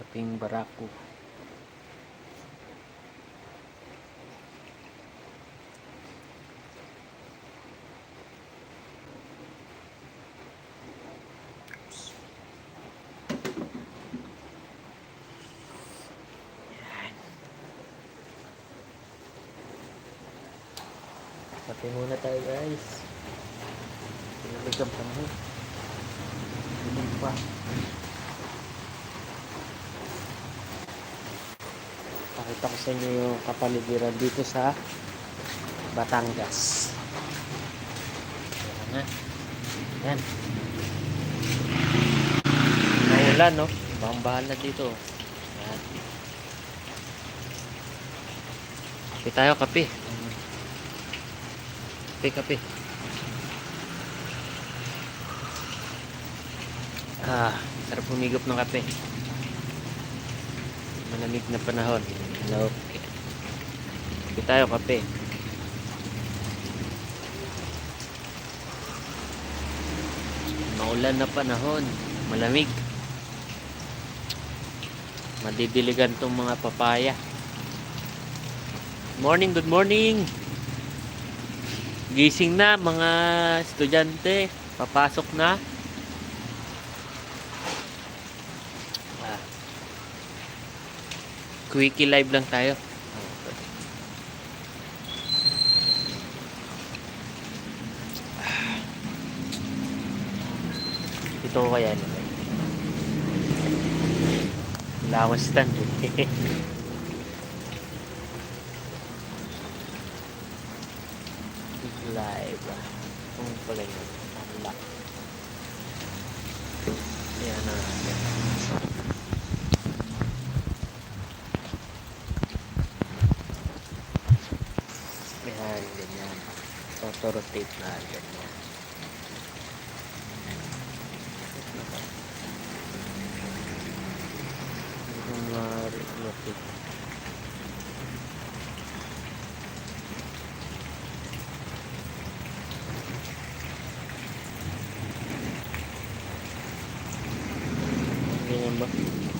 Kaping barako. Kape muna tayo guys. Ang panahon. Dilim pa. Pakita ko sa inyo yung kapaligiran dito sa Batangas. Yan na. Yan. Naulan, no? Bang bahala dito. Yan. Kape tayo, kape. Kape, kape. Ah, sarap humigop ng kape. Malamig na panahon. Okay. Kape tayo, kape. Maulan na panahon. Malamig. Madidiligan tong mga papaya. Morning, good morning. Gising na mga estudyante. Papasok na. Quickie live lang tayo. Ito kaya ano. Wala akong stand eh. live. Kung pala yun. Unlock. Yan na. Yan, ganyan. Auto-rotate na ganyan. Yung ma-rotate. Ganyan ba?